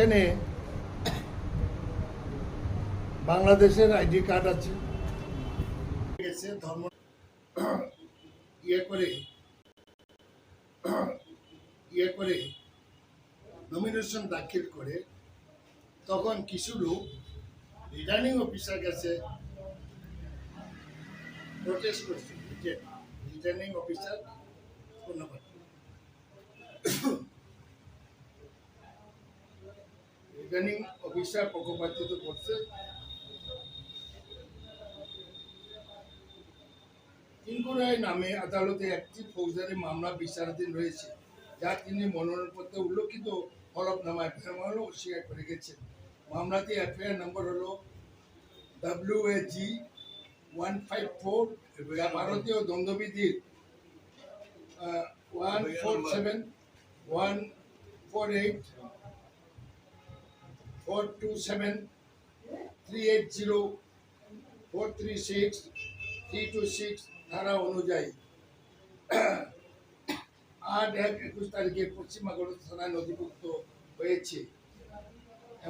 এখানে বাংলাদেশের ID card আছে। ধর্ম ইয়ে করে ইয়ে করে নমিনেশন দাখিল করে, তখন কিছু লোক রিটার্নিং অফিসার কাছে প্রোটেস্ট করছে রিটার্নিং অফিসার ধন্যবাদ রিটার্নিং অফিসার পক্ষপাতিত্ব করছে। তিনকুড়ায় নামে আদালতে একটি ফৌজদারি মামলা বিচারাধীন রয়েছে, যা তিনি মনোনয়নপত্রে উল্লেখিত হলফনামায় ফেরমানো অস্বীকার করে গেছেন। মামলাটি এফআইআর নম্বর হলো W A G one five four ভারতীয় দণ্ডবিধির one four seven, one four eight four two seven three eight zero four three six three two six ধারা অনুযায়ী। আট এক একুশ তারিখে পশ্চিমাগড় থানায় নথিভুক্ত হয়েছে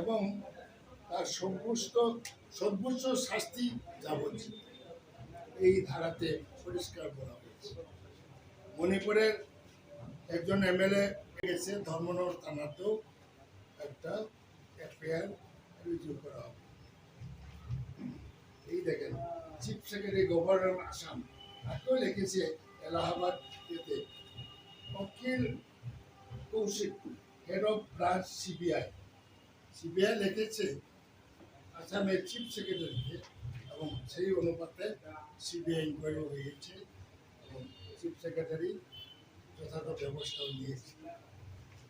এবং তার সর্বোচ্চ সর্বোচ্চ শাস্তি যাবতীয়। এই ধারাতে পরিষ্কার করা হয়েছে। মণিপুরের একজন এমএলএ গেছে ধর্মনগর থানাতেও একটা এফআইআর রুজু করা হবে। এই দেখেন, চিফ সেক্রেটারি গভর্নর আসাম, তাকেও লিখেছে এলাহাবাদ এতে। Akhil Kaushik head of branch CBI CBI লিখেছে আসামের চিফ সেক্রেটারিকে এবং সেই অনুপাতে সিবিআই ইনকোয়ারি হয়েছে এবং চিফ সেক্রেটারি যথাযথ ব্যবস্থাও নিয়েছে।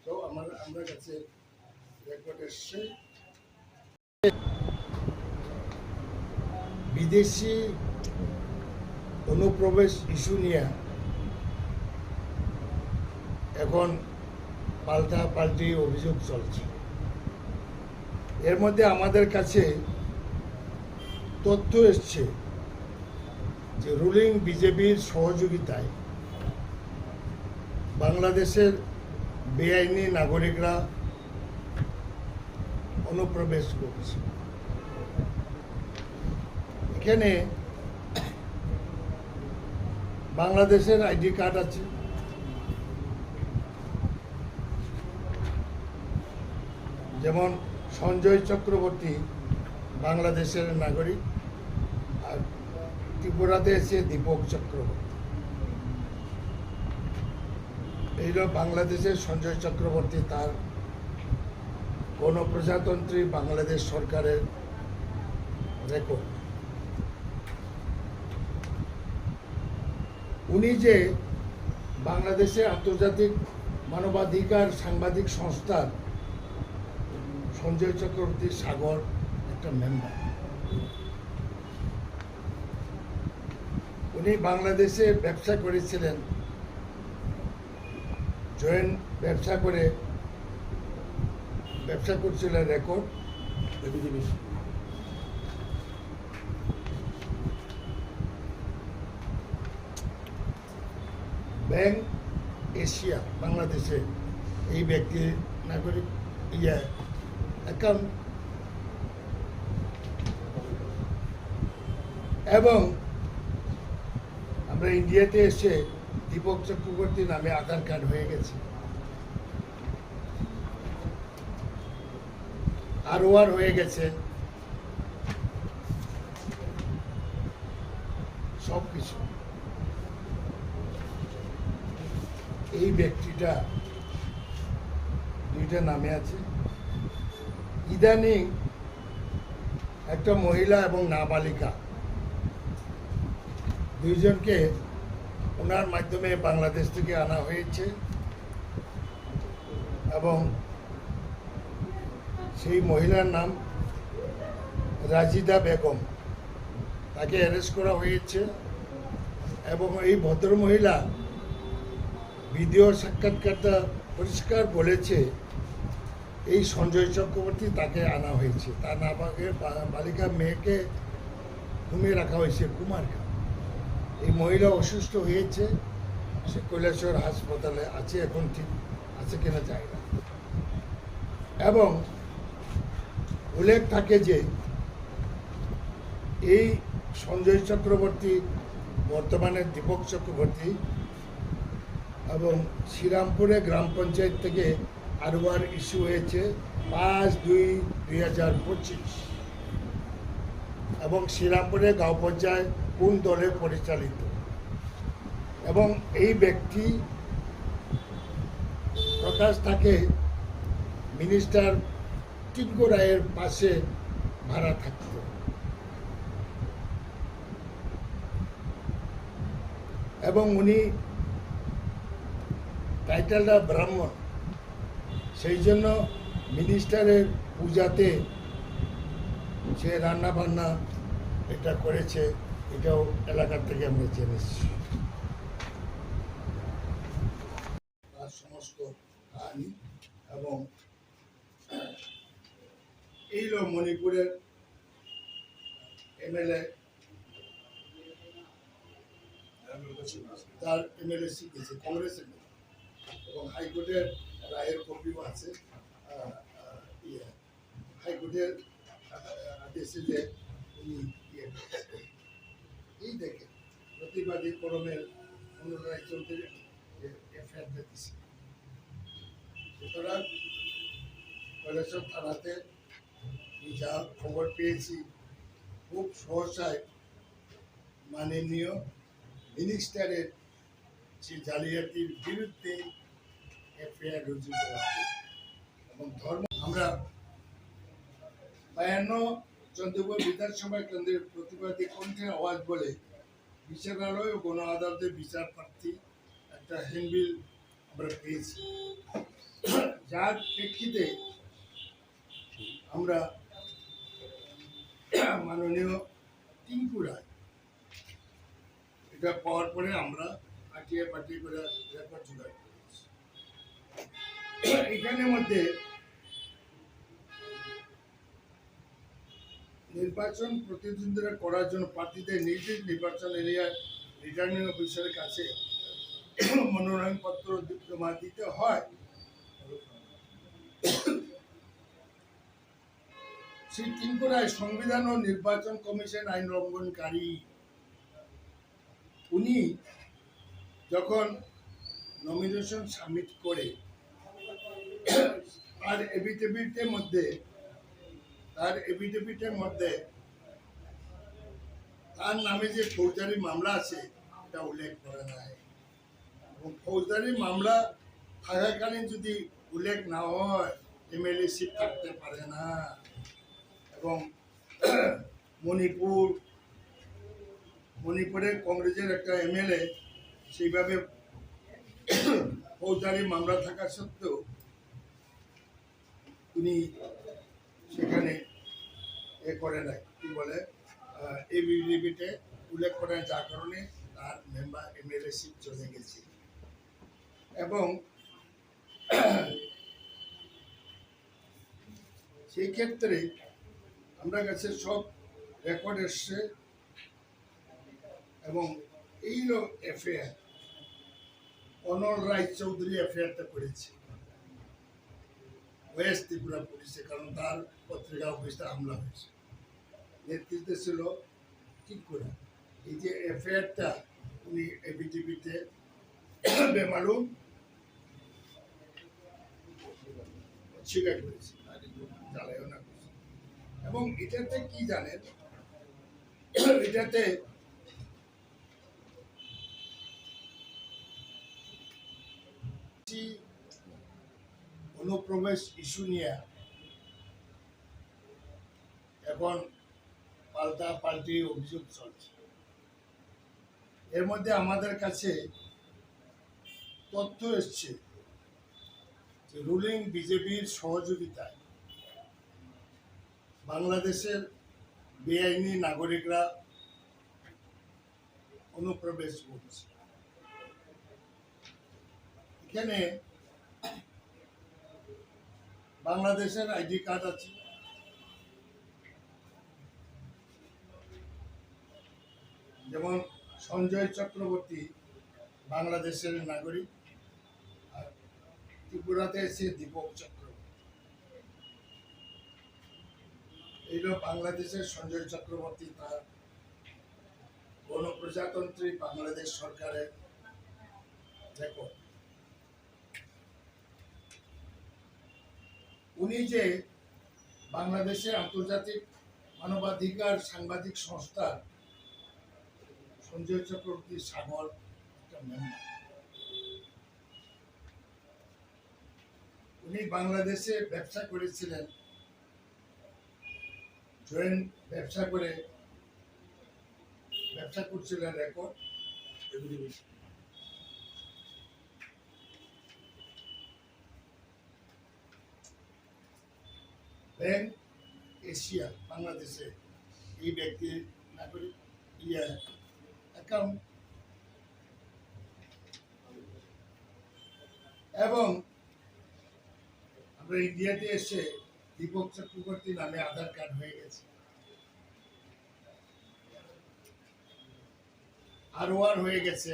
তো আমার আমার কাছে বিদেশি অনুপ্রবেশ ইস্যু নিয়ে এখন পাল্টা পাল্টি অভিযোগ চলছে। এর মধ্যে আমাদের কাছে তথ্য এসছে যে রুলিং বিজেপির সহযোগিতায় বাংলাদেশের বেআইনি নাগরিকরা অনুপ্রবেশ করছে। এখানে বাংলাদেশের আইডি কার্ড আছে। যেমন সঞ্জয় চক্রবর্তী বাংলাদেশের নাগরিক, আর ত্রিপুরাতে এসে দীপক চক্রবর্তী। এই বাংলাদেশের সঞ্জয় চক্রবর্তী তার গণপ্রজাতন্ত্রী বাংলাদেশ সরকারের রেকর্ড উনি যে বাংলাদেশে আন্তর্জাতিক মানবাধিকার সাংবাদিক সংস্থার সঞ্জয় চক্রবর্তী সাগর একটা মেম্বার উনি বাংলাদেশে ব্যবসা করেছিলেন, জয়েন্ট ব্যবসা করে ব্যবসা করছিলেন রেকর্ড ব্যাংক এশিয়া, বাংলাদেশে এই ব্যক্তির নাগরিক ইয়ে অ্যাকাউন্ট এবং আমরা ইন্ডিয়াতে এসে দীপক চক্রবর্তী নামে আধার কার্ড হয়ে গেছে। আর হয়ে গেছে। সব কিছু এই ব্যক্তিটা দুইটা নামে আছে। ইদানিং একটা মহিলা এবং নাবালিকা দুইজনকে ওনার মাধ্যমে বাংলাদেশ থেকে আনা হয়েছে এবং সেই মহিলার নাম রাজিদা বেগম। তাকে অ্যারেস্ট করা হয়েছে এবং এই ভদ্র মহিলা ভিডিও সাক্ষাৎকারটা পরিষ্কার বলেছে। এই সঞ্জয় চক্রবর্তী তাকে আনা হয়েছে। তার নাবাকের বালিকা মেয়েকে ঘুমিয়ে রাখা হয়েছে কুমারকা। এই মহিলা অসুস্থ হয়েছে। সে কৈলাসর হাসপাতালে আছে, এখন ঠিক আছে কিনা যায় না। এবং উল্লেখ থাকে যে এই সঞ্জয় চক্রবর্তী, বর্তমানে দীপক চক্রবর্তী এবং শ্রীরামপুরে গ্রাম পঞ্চায়েত থেকে আরবার ইস্যু হয়েছে পাঁচ দুই দুই হাজার পঁচিশ। এবং শ্রীরামপুরে গাঁও পঞ্চায়েত কোন দলে পরিচালিত? এবং এই ব্যক্তি প্রকাশ থাকে মিনিস্টার টিঙ্কু রায়ের পাশে ভাড়া থাকত। এবং উনি টাইটেলটা ব্রাহ্মণ, সেই জন্য মিনিস্টারের পূজাতে সে রান্না বান্না এটা করেছে, এটাও এলাকার থেকে আমরা জেনেছি তার সমস্ত কাহিনী এবং এই হলো মণিপুরের এমএলএ তার এমএলএ শিখেছে কংগ্রেসের এবং হাইকোর্টের রায়ের কপিও আছে ইয়ে, হাইকোর্টের আদেশে যে উনি ইয়ে এই দেখে প্রতিবাদী করমের অনুরায় চৌধুরী সুতরাং থানাতে যা খবর পেয়েছি খুব সহসায় মাননীয় মিনিস্টারের যে জালিয়াতির বিরুদ্ধে এফআইআর রুজু করা এবং ধর্ম আমরা বায়ান্ন চন্দ্রপুর বিধানসভা কেন্দ্রের প্রতিবাদী কণ্ঠে আওয়াজ বলে বিচারালয় ও গণ আদালতের বিচার প্রার্থী একটা হ্যান্ডবিল আমরা পেয়েছি। যার প্রেক্ষিতে আমরা মাননীয় টিঙ্কু রায় এটা পাওয়ার পরে আমরা পাঠিয়ে পাঠিয়ে করে জোগাড় মধ্যে নির্বাচন প্রতিদ্বন্দ্বিতা করার জন্য প্রার্থীদের নিজ নির্বাচন এরিয়ার রিটার্নিং অফিসারের কাছে মনোনয়নপত্র জমা দিতে হয়। শ্রী টিঙ্কুরায় সংবিধান ও নির্বাচন কমিশন আইন লঙ্ঘনকারী। উনি যখন নমিনেশন সাবমিট করে, তার এফিডেভিটের মধ্যে, তার এফিডেভিটের মধ্যে তার নামে যে ফৌজদারি মামলা আছে, এটা উল্লেখ করে নাই। এবং ফৌজদারি মামলা থাকাকালীন যদি উল্লেখ না হয়, এমএলএ সিট থাকতে পারে না। এবং মণিপুর মণিপুরে কংগ্রেসের একটা এমএলএ, সেইভাবে ফৌজদারি মামলা থাকা সত্ত্বেও তিনি সেখানে এ করে নাই। কি বলে? এই বিবৃতিতে উল্লেখ করে যার কারণে তার মেম্বার এমএলএ সিট চলে গেছে। এবং সেই ক্ষেত্রে আমরা কাছে সব রেকর্ড এসছে। এবং এই এফআইআর অনল রায় চৌধুরী এফআইআরটা করেছে। ওয়েস্ট ত্রিপুরা পুলিশে, কারণ তার পত্রিকা অফিসে হামলা হয়েছে। নেতৃত্বে ছিল ঠিক করে এই যে এফআইআরটা উনি এবিটিভিতে বেমালুম স্বীকার করেছে জ্বালায়ও না করেছে। এবং এটাতে কি জানেন? এটাতে অনুপ্রবেশ ইস্যু নিয়ে এখন পাল্টা পাল্টি অভিযোগ চলছে। এর মধ্যে আমাদের কাছে তথ্য এসছে যে রুলিং বিজেপির সহযোগিতায় বাংলাদেশের বেআইনি নাগরিকরা অনুপ্রবেশ করছে। এখানে বাংলাদেশের আইডি কার্ড আছে। যেমন সঞ্জয় চক্রবর্তী বাংলাদেশের নাগরিক, আর ত্রিপুরাতে এসে দীপক চক্রবর্তী এইল বাংলাদেশের সঞ্জয় চক্রবর্তী তার গণপ্রজাতন্ত্রী বাংলাদেশ সরকারের রেকর্ড উনি যে বাংলাদেশের আন্তর্জাতিক মানবাধিকার সাংবাদিক সংস্থা সঞ্জয় চক্রবর্তী সাগর উনি বাংলাদেশে ব্যবসা করেছিলেন জয়েন্ট ব্যবসা করে ব্যবসা করছিলেন রেকর্ড ব্যাংক এশিয়া বাংলাদেশে এই ব্যক্তির নাগরিক ইয়ে অ্যাকাউন্ট এবং আমরা ইন্ডিয়াতে এসে দীপক চক্রবর্তী নামে আধার কার্ড হয়ে গেছে। আর ওয়ার হয়ে গেছে।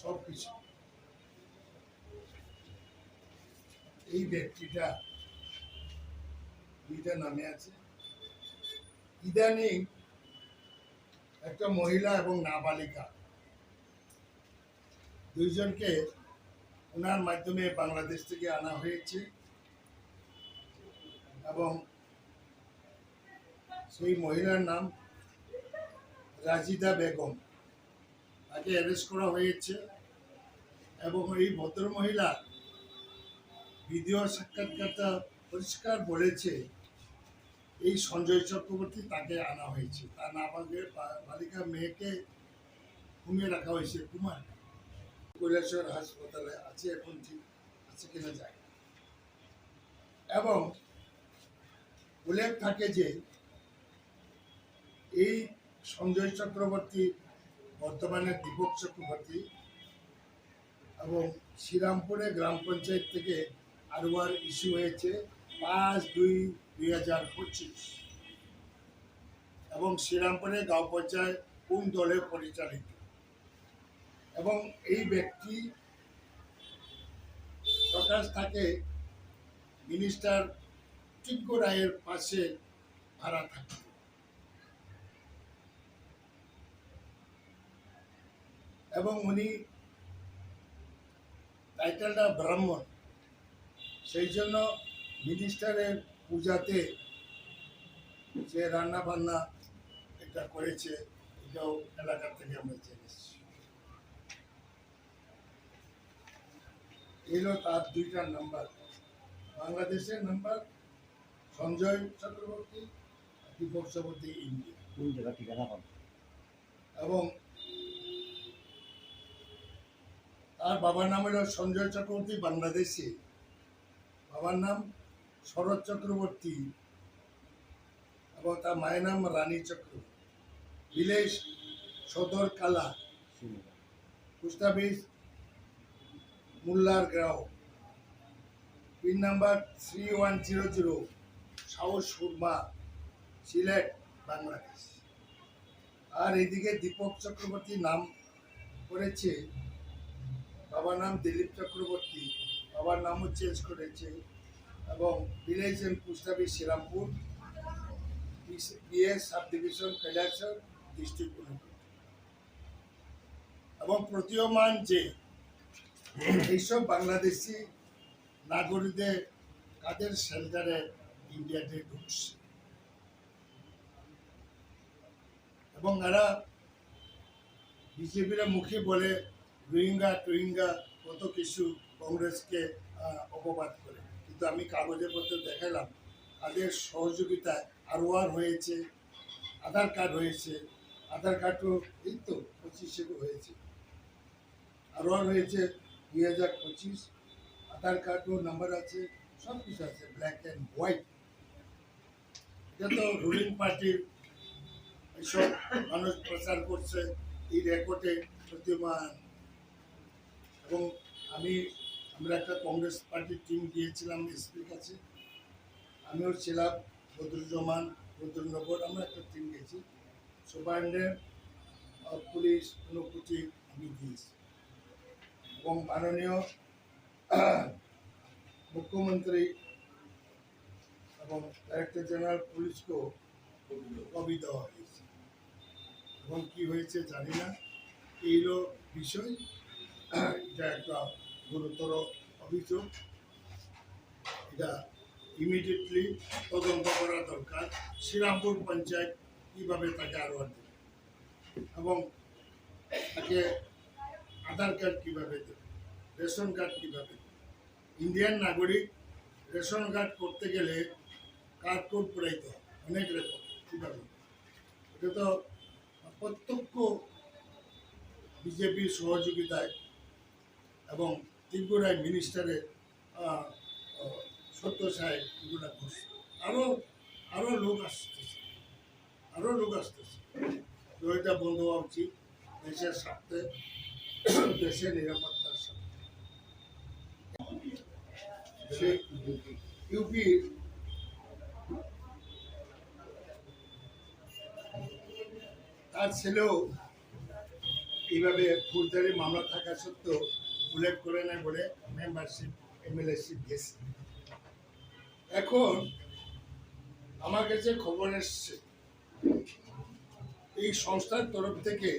সব কিছু এই ব্যক্তিটা দুইটা নামে আছে। ইদানিং একটা মহিলা এবং নাবালিকা দুইজনকে ওনার মাধ্যমে বাংলাদেশ থেকে আনা হয়েছে এবং সেই মহিলার নাম রাজিদা বেগম। তাকে অ্যারেস্ট করা হয়েছে এবং এই ভদ্র মহিলা ভিডিও সাক্ষাৎকারটা পরিষ্কার বলেছে, এই সঞ্জয় চক্রবর্তী তাকে আনা হয়েছে। তার নাবালের বা- বালিকা মেয়েকে ঘুমিয়ে রাখা হয়েছে কুমার। কৈলাসর হাসপাতালে আছে এখন ঠিক আছে কিনা যায় এবং উল্লেখ থাকে যে এই সঞ্জয় চক্রবর্তী বর্তমানে দীপক চক্রবর্তী এবং শ্রীরামপুরে গ্রাম পঞ্চায়েত থেকে আরওয়ার ইস্যু হয়েছে পাঁচ দুই দুই হাজার পঁচিশ। এবং শ্রীরামপুরে গাঁও পঞ্চায়েত কোন দলে পরিচালিত? এবং এই ব্যক্তি প্রকাশ থাকে মিনিস্টার টিঙ্কু রায়ের পাশে ভাড়া থাকে এবং উনি টাইটেলটা ব্রাহ্মণ। সেই জন্য মিনিস্টারের পূজাতে সে রান্না বান্না এটা করেছে, এটাও এলাকার থেকে আমরা জেনেছি এলো তার দুইটা নাম্বার বাংলাদেশের নাম্বার সঞ্জয় চক্রবর্তী দীপক চক্রবর্তী ইন্ডিয়া কোন জায়গা ঠিকানা পাবো এবং তার বাবার নাম হলো সঞ্জয় চক্রবর্তী বাংলাদেশে। বাবার নাম শরৎ চক্রবর্তী। এবং তার মায়ের নাম রানী Chakraborty. Village Sadar Kala. Post office মুল্লার গ্রাও pin number three one zero zero, সাহস সুরমা, সিলেট, বাংলাদেশ। আর এদিকে দীপক চক্রবর্তী নাম করেছে, বাবার নাম দিলীপ চক্রবর্তী, বাবার নামও চেঞ্জ করেছে এবং village and post office Srirampur BS sub division Kailashahar district এবং প্রতীয়মান যে এইসব বাংলাদেশি নাগরিকদের কাদের শেল্টারে ইন্ডিয়াতে ঢুকছে? এবং এরা বিজেপিরা মুখে বলে রোহিঙ্গা টোহিঙ্গা কত কিছু কংগ্রেসকে অপবাদ করে। কিন্তু আমি কাগজে পত্রে দেখালাম তাদের সহযোগিতায় আরওয়ার হয়েছে, আধার কার্ড হয়েছে, আধার কার্ডও এই তো পঁচিশে হয়েছে। আরওয়ার হয়েছে দুই হাজার পঁচিশ, আধার কার্ডও নাম্বার আছে, সব কিছু আছে ব্ল্যাক অ্যান্ড হোয়াইট এটা তো রুলিং পার্টির এইসব মানুষ প্রচার করছে, এই রেকর্ডে প্রতিমান। এবং আমি, আমরা একটা কংগ্রেস পার্টির টিম গিয়েছিলাম এসপির কাছে। আমিও ছিলাম, বদরুজ্জামান, বদরুনগর, আমরা একটা টিম গেছি সুপারিনটেন্ডেন্ট পুলিশ অনুকুটি আমি দিয়েছি এবং মাননীয় মুখ্যমন্ত্রী এবং ডাইরেক্টর জেনারেল পুলিশকেও কবি দেওয়া হয়েছে এবং কি হয়েছে জানি না। এই হলো বিষয়, এটা একটা গুরুতর অভিযোগ। এটা ইমিডিয়েটলি তদন্ত করা দরকার। শ্রীরামপুর পঞ্চায়েত কীভাবে তাকে আরও দেবে এবং তাকে আধার কার্ড কীভাবে দেবে? রেশন কার্ড কীভাবে দেবে? ইন্ডিয়ান নাগরিক রেশন কার্ড করতে গেলে কার্ড কোড পুরাইতে হয় অনেক রকম, কীভাবে? এটা তো প্রত্যক্ষ বিজেপির সহযোগিতায় এবং ত্রিপুরায় মিনিস্টারের সত্য সাহেব এগুলো করছে আরও আরও লোক আসতেছে। আরও লোক আসতেছে। তো এটা বন্ধ হওয়া উচিত। দেশের স্বার্থে দেশের নিরাপত্তার তার ছেলেও এইভাবে ফৌজদারি মামলা থাকা সত্ত্বেও উল্লেখ করে নেয় বলে মেম্বারশিপ এমএলএশিপ গেছে। এখন আমার কাছে খবর এসছে, এই সংস্থার তরফ থেকে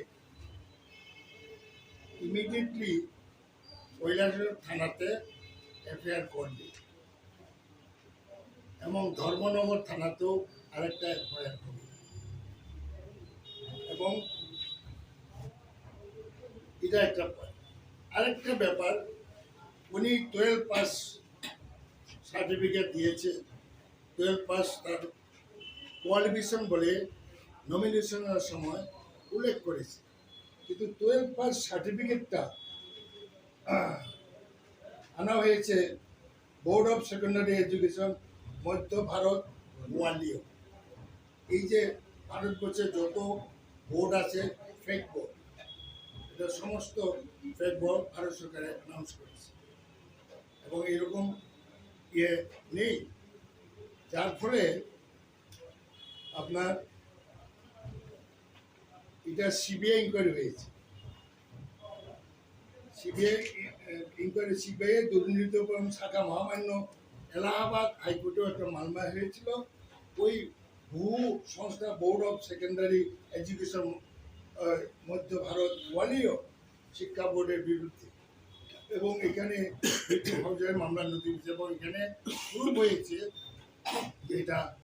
ইমিডিয়েটলি কৈলাসহর থানাতে এফআইআর করবে। এবং ধর্মনগর থানাতেও আরেকটা এফআইআর করবে। এবং এটা একটা point। আরেকটা ব্যাপার, উনি টুয়েলভ পাস সার্টিফিকেট দিয়েছে। টুয়েলভ পাস তার কোয়ালিফিকেশন বলে নমিনেশনের সময় উল্লেখ করেছে। কিন্তু টুয়েলভ পাস সার্টিফিকেটটা আনা হয়েছে বোর্ড অফ সেকেন্ডারি এডুকেশন মধ্য ভারত, গোয়ালিয়র। এই যে ভারতবর্ষে যত বোর্ড আছে ফেক বোর্ড এটা সমস্ত ফেক বোর্ড ভারত সরকারে অ্যানাউন্স করেছে। এবং এরকম ইয়ে নেই। যার ফলে আপনার এটা সিবিআই ইনকোয়ারি হয়েছে। সিবিআই ইনকোয়ারি সিবিআই দুর্নীতিকরণ শাখা মহামান্য এলাহাবাদ হাইকোর্টেও একটা মামলা হয়েছিল। ওই ভূ সংস্থা বোর্ড অফ সেকেন্ডারি এডুকেশন মধ্য ভারত, ওয়ালিও শিক্ষা বোর্ডের বিরুদ্ধে। এবং এখানে মামলা নথি এবং এখানে প্রুভ হয়েছে এটা